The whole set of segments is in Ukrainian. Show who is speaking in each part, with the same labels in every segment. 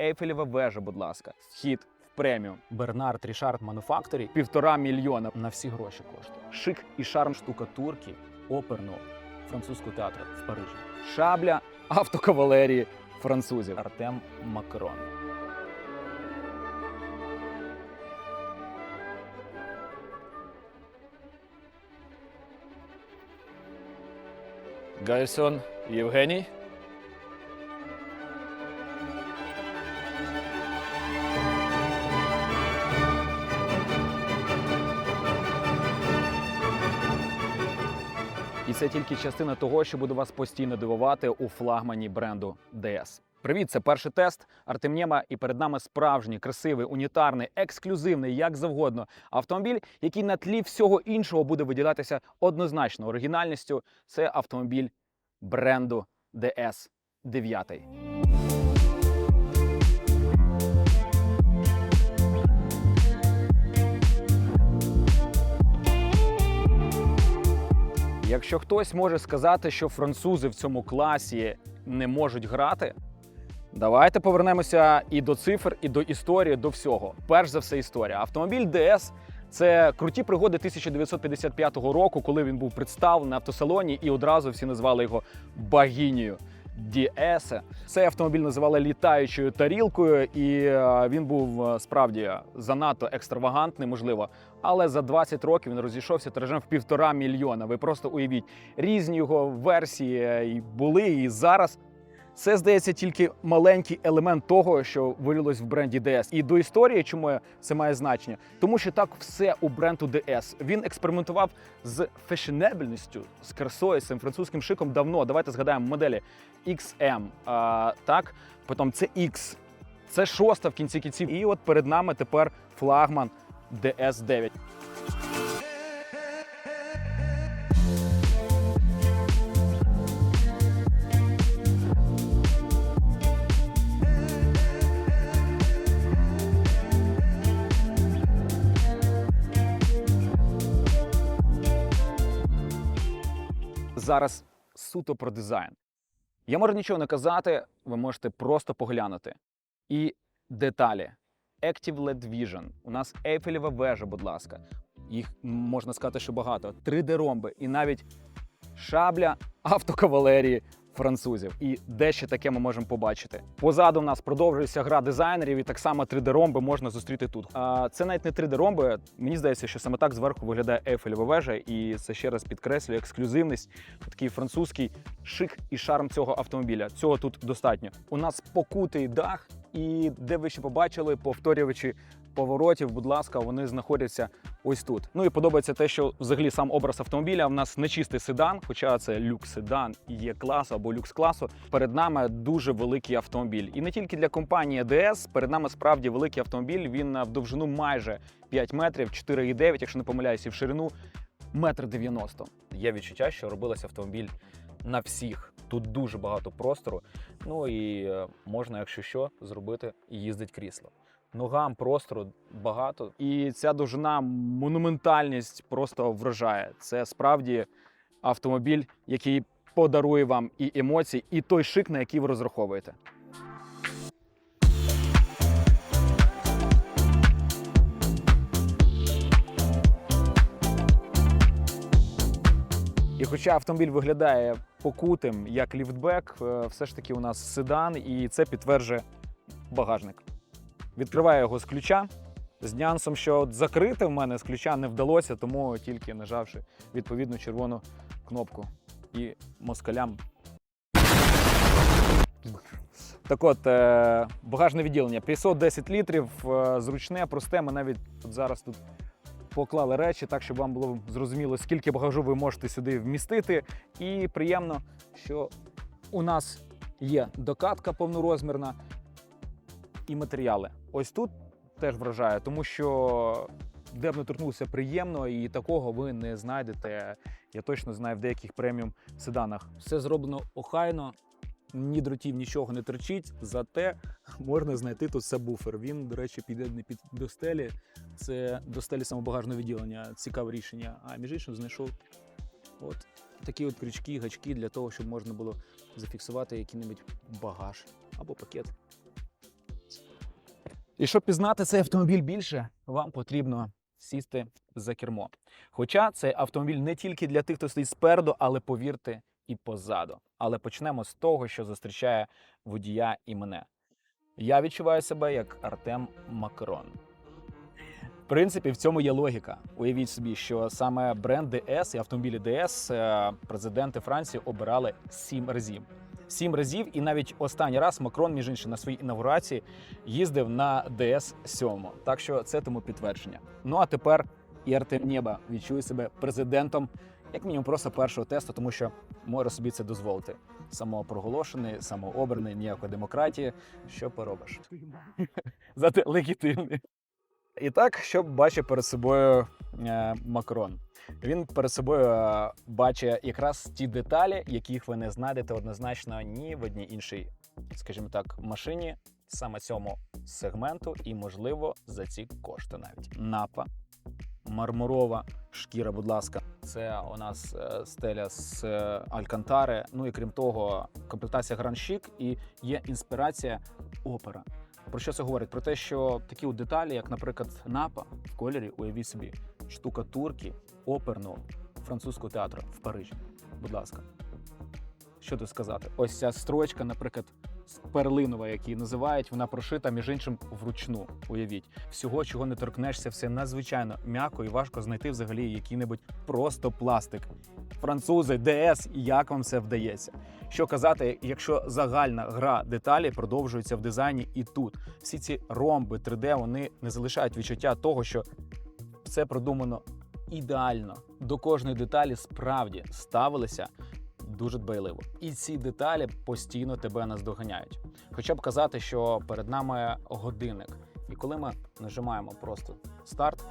Speaker 1: Ейфелєва вежа, будь ласка. Вхід в преміум.
Speaker 2: Бернард Рішард Мануфакторі
Speaker 1: Півтора мільйона.
Speaker 2: на всі гроші коштує.
Speaker 1: Шик і шарм
Speaker 2: Штукатурки оперного французького театру в Парижі.
Speaker 1: шабля автокавалерії французів.
Speaker 2: Артем Макрон.
Speaker 1: Гайсон Євгеній. І це тільки частина того, що буде вас постійно дивувати у флагмані бренду DS. Привіт, це перший тест Артем'єма, і перед нами справжній, красивий, унітарний, ексклюзивний, як завгодно, автомобіль, який на тлі всього іншого буде виділятися однозначно оригінальністю. Це автомобіль бренду DS 9. Якщо хтось може сказати, що французи в цьому класі не можуть грати, давайте повернемося і до цифр, і до історії, до всього. Перш за все, історія. Автомобіль DS – це круті пригоди 1955 року, коли він був представлений на автосалоні, і одразу всі назвали його богинею. DS. Цей автомобіль називали літаючою тарілкою, і е, він був е, справді занадто екстравагантний, можливо. Але за 20 років він розійшовся тиражем в півтора мільйона. Ви просто уявіть, різні його версії е, були, і зараз. Це здається тільки маленький елемент того, що вилилось в бренді DS. І до історії, чому це має значення, тому що так все у бренду DS. Він експериментував з фешенебельністю, з красою, з цим французьким шиком давно. Давайте згадаємо моделі XM, а, так, потім це X, це шоста в кінці кінців. І от перед нами тепер флагман DS9. зараз суто про дизайн. Я можу нічого не казати, ви можете просто поглянути. І деталі. Active LED Vision. У нас Ейфелєва вежа, будь ласка. Їх можна сказати, що багато. 3D-ромби і навіть шабля автокавалерії французів. І де ще таке ми можемо побачити. Позаду в нас продовжується гра дизайнерів, і так само 3D-ромби можна зустріти тут. А це навіть не 3D-ромби. Мені здається, що саме так зверху виглядає Ейфелєва вежа, і це ще раз підкреслює ексклюзивність, такий французький шик і шарм цього автомобіля. Цього тут достатньо. У нас покутий дах, і де ви ще побачили, повторювачі поворотів, будь ласка, вони знаходяться ось тут. Ну і подобається те, що взагалі сам образ автомобіля в нас не чистий седан, хоча це люкс седан є класу або люкс класу. Перед нами дуже великий автомобіль. І не тільки для компанії DS, перед нами справді великий автомобіль. Він в довжину майже 5 метрів, 4,9, якщо не помиляюся, і в ширину метр 90. Є відчуття, що робилось автомобіль на всіх. Тут дуже багато простору. Ну і е, можна, якщо що, зробити і їздить крісло. Ногам простору багато. І ця довжина, монументальність просто вражає. Це справді автомобіль, який подарує вам і емоції, і той шик, на який ви розраховуєте. І хоча автомобіль виглядає покутим як ліфтбек, е, все ж таки у нас седан, і це підтверджує багажник. Відкриваю його з ключа. З нюансом, що закрити в мене з ключа не вдалося, тому тільки нажавши відповідну червону кнопку. І москалям. Так от, е, багажне відділення 510 літрів, е, зручне, просте. Ми навіть от зараз тут поклали речі так, щоб вам було зрозуміло, скільки багажу ви можете сюди вмістити. І приємно, що у нас є докатка повнорозмірна і матеріали. Ось тут теж вражає, тому що де б не торкнувся приємно, і такого ви не знайдете. Я точно знаю в деяких преміум седанах. Все зроблено охайно, ні дротів, нічого не торчить, зате можна знайти тут сабвуфер. Він, до речі, піде не під до стелі. Це до стелі самобагажного відділення. Цікаве рішення. А між іншим знайшов от такі от крючки, гачки для того, щоб можна було зафіксувати який-небудь багаж або пакет. І щоб пізнати цей автомобіль більше, вам потрібно сісти за кермо. Хоча цей автомобіль не тільки для тих, хто стоїть спереду, але повірте, і позаду. Але почнемо з того, що зустрічає водія і мене. Я відчуваю себе як Артем Макрон. В принципі, в цьому є логіка. Уявіть собі, що саме бренд DS і автомобілі DS е, президенти Франції обирали сім разів. Сім разів, і навіть останній раз Макрон, між іншим, на своїй інаугурації їздив на DS 7. Так що це тому підтвердження. Ну а тепер і Артем Нєба відчує себе президентом, як мінімум, просто першого тесту, тому що може собі це дозволити. Самопроголошений, самообраний, ніякої демократії. Що поробиш? Зате легітимний. І так, що бачить перед собою е, Макрон? Він перед собою е, бачить якраз ті деталі, яких ви не знайдете однозначно ні в одній іншій, скажімо так, машині саме цьому сегменту, і, можливо, за ці кошти навіть. Напа, мармурова шкіра, будь ласка, це у нас е, стеля з е, Алькантари. Ну і крім того, комплектація Chic і є інспірація опера. Про що це говорить? Про те, що такі от деталі, як, наприклад, напа в кольорі, уявіть собі, штукатурки оперного французького театру в Парижі. Будь ласка. Що тут сказати? Ось ця строчка, наприклад, перлинова, як її називають, вона прошита між іншим вручну. Уявіть, всього, чого не торкнешся, все надзвичайно м'яко і важко знайти взагалі який-небудь просто пластик. Французи, ДС, як вам це вдається? Що казати, якщо загальна гра деталі продовжується в дизайні і тут. Всі ці ромби 3D вони не залишають відчуття того, що все продумано ідеально. До кожної деталі справді ставилися дуже дбайливо. І ці деталі постійно тебе наздоганяють. Хоча б казати, що перед нами годинник. І коли ми нажимаємо просто старт,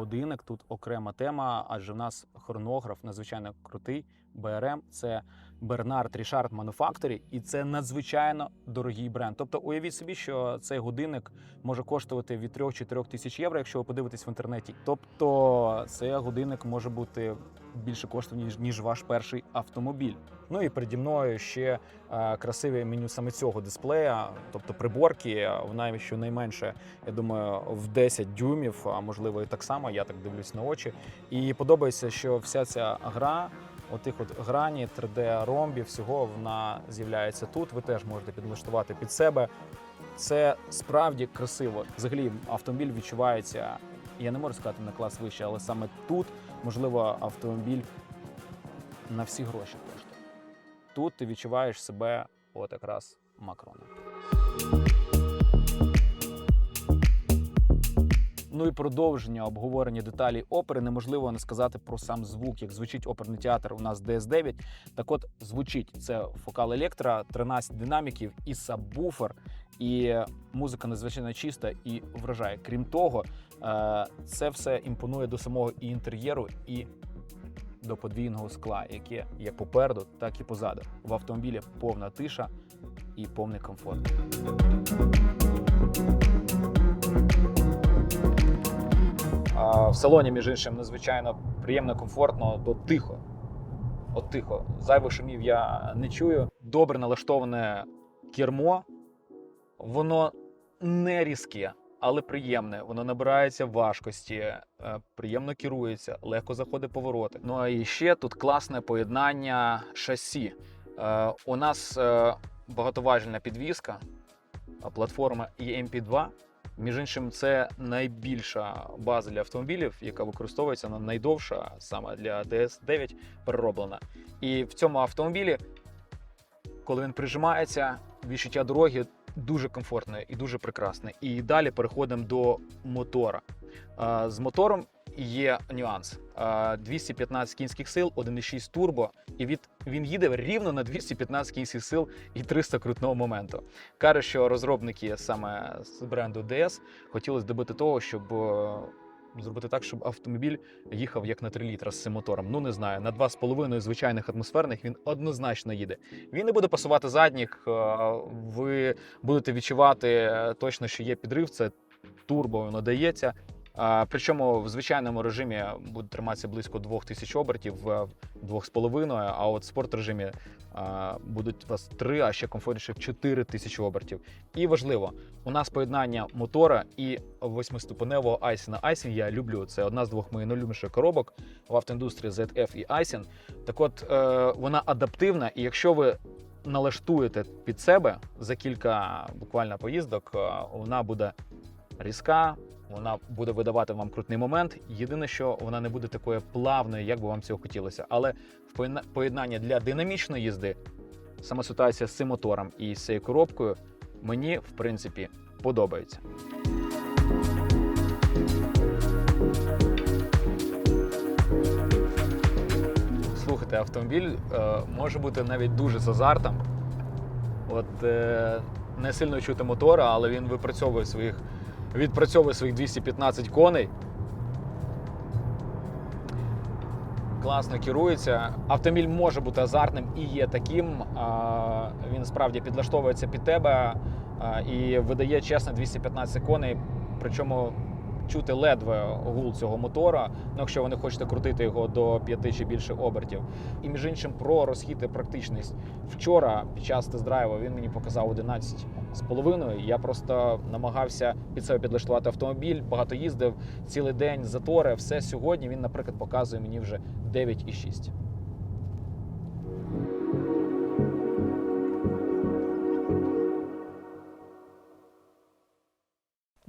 Speaker 1: годинник тут окрема тема, адже в нас хронограф надзвичайно крутий. БРМ це Бернард Рішард Manufactory, і це надзвичайно дорогий бренд. Тобто, уявіть собі, що цей годинник може коштувати від 3-4 тисяч євро, якщо ви подивитесь в інтернеті. Тобто, цей годинник може бути більше коштує, ніж, ніж ваш перший автомобіль. Ну і переді мною ще е, красиве меню саме цього дисплея, тобто приборки. Вона щонайменше, я думаю, в 10 дюймів, а можливо і так само. Я так дивлюсь на очі. І подобається, що вся ця гра. Отих от грані, 3D ромбів, всього вона з'являється тут. Ви теж можете підлаштувати під себе. Це справді красиво. Взагалі, автомобіль відчувається. Я не можу сказати на клас вище, але саме тут, можливо, автомобіль на всі гроші коштує. Тут ти відчуваєш себе от якраз Макроном. Ну і продовження обговорення деталей опери неможливо не сказати про сам звук, як звучить оперний театр. У нас DS9. Так от звучить це фокал електро, 13 динаміків і сабвуфер, і музика надзвичайно чиста і вражає. Крім того, е, це все імпонує до самого і інтер'єру, і до подвійного скла, яке як попереду, так і позаду. В автомобілі повна тиша і повний комфорт. В салоні, між іншим, надзвичайно приємно, комфортно, то тихо. От тихо. Зайвих шумів я не чую. Добре налаштоване кермо, воно не різке, але приємне. Воно набирається важкості, е, приємно керується, легко заходить повороти. Ну а і ще тут класне поєднання шасі. Е, У нас е, багатоважільна підвізка, платформа EMP2. Між іншим, це найбільша база для автомобілів, яка використовується вона найдовша саме для DS9 перероблена. І в цьому автомобілі, коли він прижимається, відчуття дороги дуже комфортне і дуже прекрасне. І далі переходимо до мотора. З мотором є нюанс: 215 кінських сил, 1,6 турбо, і від він їде рівно на 215 кінських сил і 300 крутного моменту. Каже, що розробники саме з бренду DS хотіли здобути того, щоб е, зробити так, щоб автомобіль їхав як на 3 літра з цим мотором. Ну не знаю, на 2,5 звичайних атмосферних він однозначно їде. Він не буде пасувати задніх. е, Ви будете відчувати е, точно, що є підрив. Це турбо воно дається. А, Причому в звичайному режимі буде триматися близько 2000 обертів, в 2,5, а от в спорт режимі будуть у вас 3, а ще комфортніше 4 тисячі обертів. І важливо, у нас поєднання мотора і восьмиступеневого Айсіна. Айсін я люблю. Це одна з двох моїх найлюбніших коробок в автоіндустрії ZF і Айсін. Так от е, вона адаптивна, і якщо ви налаштуєте під себе за кілька буквально поїздок, е, вона буде різка, вона буде видавати вам крутний момент. Єдине, що вона не буде такою плавною, як би вам цього хотілося. Але в поєдна- поєднанні для динамічної їзди сама ситуація з цим мотором і з цією коробкою мені в принципі подобається. Слухайте, автомобіль е, може бути навіть дуже з азартом. От е, не сильно чути мотора, але він випрацьовує своїх, відпрацьовує своїх 215 коней. Класно керується. Автомобіль може бути азартним і є таким. Він справді підлаштовується під тебе і видає чесно 215 коней. Причому чути ледве гул цього мотора, ну, якщо ви не хочете крутити його до 5 чи більше обертів. І між іншим про розхід і практичність. Вчора під час тест-драйву він мені показав 11 з половиною. Я просто намагався під себе підлаштувати автомобіль, багато їздив цілий день, затори. Все сьогодні він, наприклад, показує мені вже 9,6.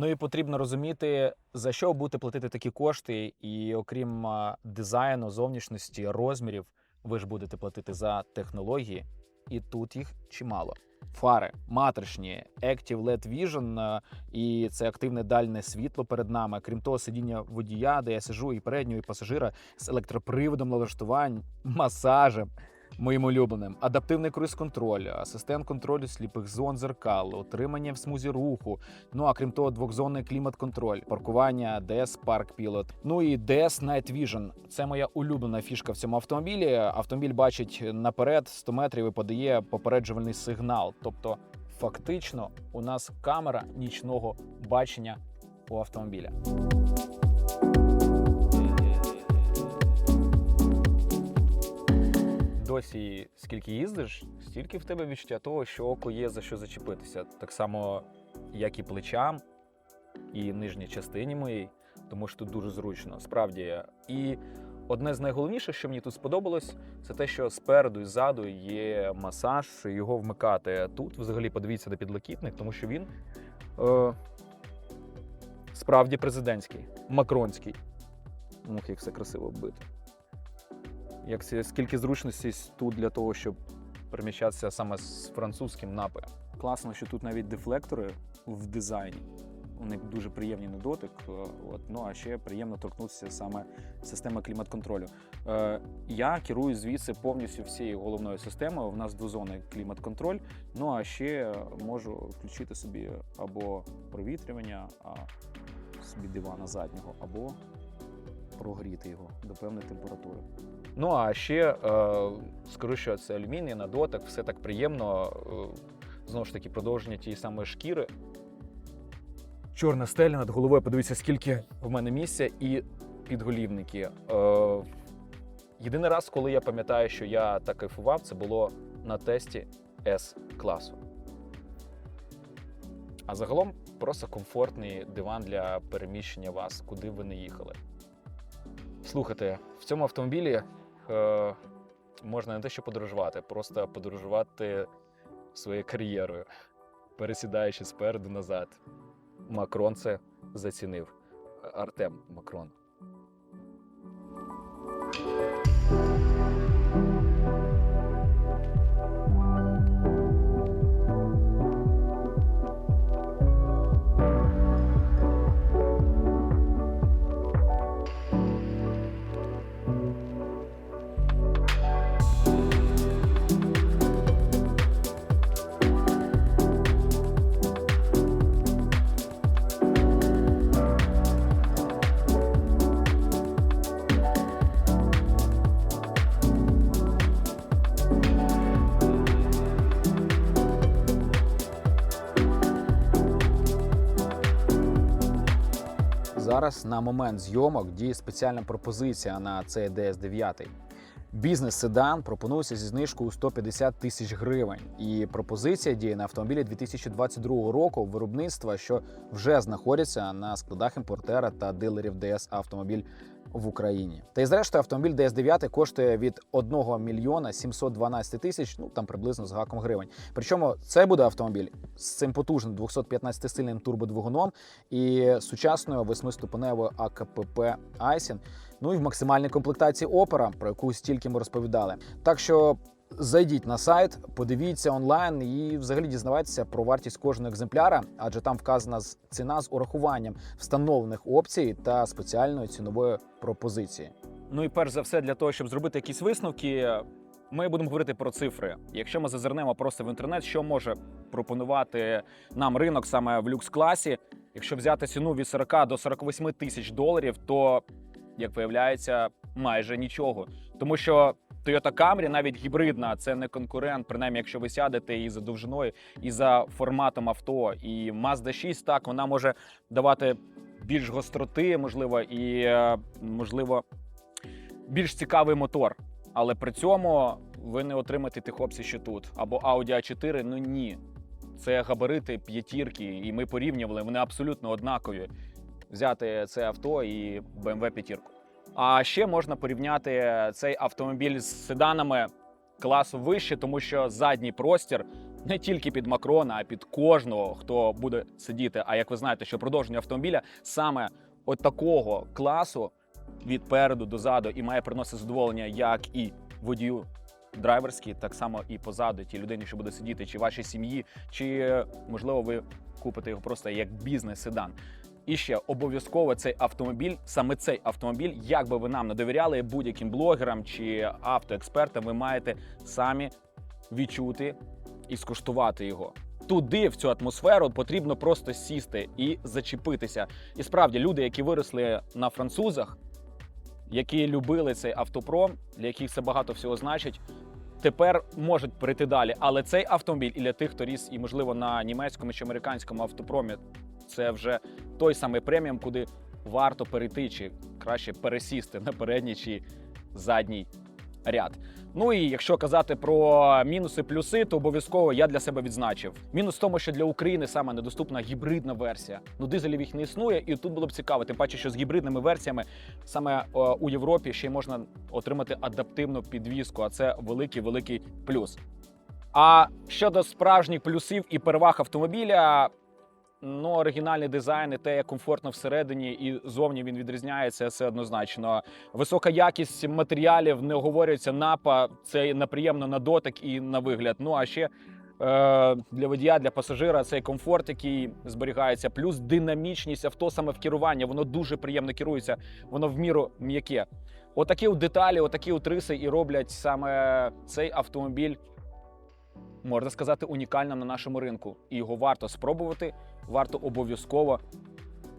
Speaker 1: Ну і потрібно розуміти, за що будете платити такі кошти, і окрім дизайну, зовнішності, розмірів, ви ж будете платити за технології, і тут їх чимало. Фари матричні, Active LED Vision, і це активне дальне світло перед нами. Крім того, сидіння водія, де я сижу, і переднього, і пасажира з електроприводом налаштувань, масажем. Моїм улюбленим адаптивний круїз-контроль, асистент контролю сліпих зон зеркал, отримання в смузі руху. Ну а крім того, двохзонний клімат-контроль, паркування, DS Park Pilot. Ну і DS Night Vision. Це моя улюблена фішка в цьому автомобілі. Автомобіль бачить наперед 100 метрів і подає попереджувальний сигнал. Тобто, фактично, у нас камера нічного бачення у автомобіля. Досі скільки їздиш, стільки в тебе відчуття того, що око є за що зачепитися. Так само, як і плечам, і нижній частині моїй, тому що тут дуже зручно, справді. І одне з найголовніших, що мені тут сподобалось, це те, що спереду і ззаду є масаж, його вмикати. Тут взагалі подивіться на підлокітник, тому що він е, справді президентський, макронський. Ух, як все красиво вбито. Як скільки зручностей тут для того, щоб переміщатися саме з французьким напоєм. Класно, що тут навіть дефлектори в дизайні. Вони дуже приємні на дотик. е, От, ну а ще приємно торкнутися саме системи клімат-контролю. Е, я керую звідси повністю всією головною системою. У нас двозонний клімат-контроль. Ну а ще можу включити собі або провітрювання а, собі дивана заднього, або прогріти його до певної температури. Ну а ще е, скажу, що це алюміній на дотик, все так приємно. Е, знову ж таки, продовження тієї самої шкіри. Чорна стеля над головою. Подивіться, скільки в мене місця і підголівники. Е, єдиний раз, коли я пам'ятаю, що я так кайфував, це було на тесті С-класу. А загалом просто комфортний диван для переміщення вас, куди ви не їхали. Слухайте, в цьому автомобілі е, можна не те, що подорожувати, просто подорожувати своєю кар'єрою, пересідаючи спереду назад. Макрон це зацінив. Артем Макрон. Зараз на момент зйомок діє спеціальна пропозиція на цей DS9. Бізнес-седан пропонується зі знижкою у 150 тисяч гривень. І пропозиція діє на автомобілі 2022 року виробництва, що вже знаходяться на складах імпортера та дилерів DS автомобіль в Україні. Та й зрештою автомобіль DS9 коштує від 1 мільйона 712 тисяч, ну там приблизно з гаком гривень. Причому це буде автомобіль з цим потужним 215-сильним турбодвигуном і сучасною восьмиступеневою АКПП Айсін. Ну і в максимальній комплектації опера, про яку стільки ми розповідали. Так що зайдіть на сайт, подивіться онлайн і взагалі дізнавайтеся про вартість кожного екземпляра, адже там вказана ціна з урахуванням встановлених опцій та спеціальної цінової пропозиції.
Speaker 2: Ну і перш за все, для того, щоб зробити якісь висновки, ми будемо говорити про цифри. Якщо ми зазирнемо просто в інтернет, що може пропонувати нам ринок саме в люкс-класі, якщо взяти ціну від 40 до 48 тисяч доларів, то як виявляється, майже нічого. Тому що Toyota Camry, навіть гібридна, це не конкурент, принаймні, якщо ви сядете і за довжиною, і за форматом авто. І Mazda 6, так, вона може давати більш гостроти, можливо, і е, можливо більш цікавий мотор. Але при цьому ви не отримаєте тих опцій, що тут. Або Audi A4, ну ні. Це габарити п'ятірки, і ми порівнювали, вони абсолютно однакові. Взяти це авто і BMW п'ятірку. А ще можна порівняти цей автомобіль з седанами класу вище, тому що задній простір не тільки під Макрона, а під кожного, хто буде сидіти. А як ви знаєте, що продовження автомобіля саме от такого класу від переду до заду і має приносити задоволення як і водію драйверській, так само і позаду тій людині, що буде сидіти, чи вашій сім'ї, чи можливо ви купите його просто як бізнес-седан. І ще обов'язково цей автомобіль, саме цей автомобіль, як би ви нам не довіряли будь-яким блогерам чи автоекспертам, ви маєте самі відчути і скуштувати його. Туди, в цю атмосферу, потрібно просто сісти і зачепитися. І справді, люди, які виросли на французах, які любили цей автопром, для яких це багато всього значить, тепер можуть перейти далі. Але цей автомобіль і для тих, хто ріс, і можливо на німецькому чи американському автопромі, це вже той самий преміум, куди варто перейти, чи краще пересісти на передній чи задній ряд. Ну і якщо казати про мінуси, плюси, то обов'язково я для себе відзначив. Мінус в тому, що для України саме недоступна гібридна версія. Ну, дизелів їх не існує, і тут було б цікаво. Тим паче, що з гібридними версіями саме е, у Європі ще й можна отримати адаптивну підвізку, а це великий великий плюс. А щодо справжніх плюсів і переваг автомобіля. Ну, оригінальний дизайн і те, як комфортно всередині і зовні він відрізняється, це однозначно. Висока якість матеріалів не оговорюється напа, це неприємно на дотик і на вигляд. Ну а ще е, для водія, для пасажира цей комфорт, який зберігається, плюс динамічність авто саме в керуванні. Воно дуже приємно керується, воно в міру м'яке. Отакі от деталі, отакі от риси і роблять саме цей автомобіль можна сказати, унікальним на нашому ринку. І його варто спробувати, варто обов'язково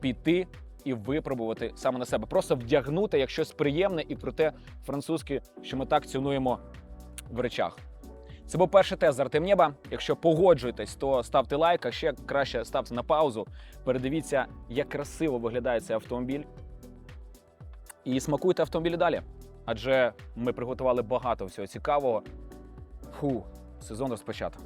Speaker 2: піти і випробувати саме на себе. Просто вдягнути як щось приємне і проте французьке, що ми так цінуємо в речах. Це був перший тест з Артем Якщо погоджуєтесь, то ставте лайк, а ще краще ставте на паузу. Передивіться, як красиво виглядає цей автомобіль. І смакуйте автомобілі далі. Адже ми приготували багато всього цікавого. Фу, сезон розпочато.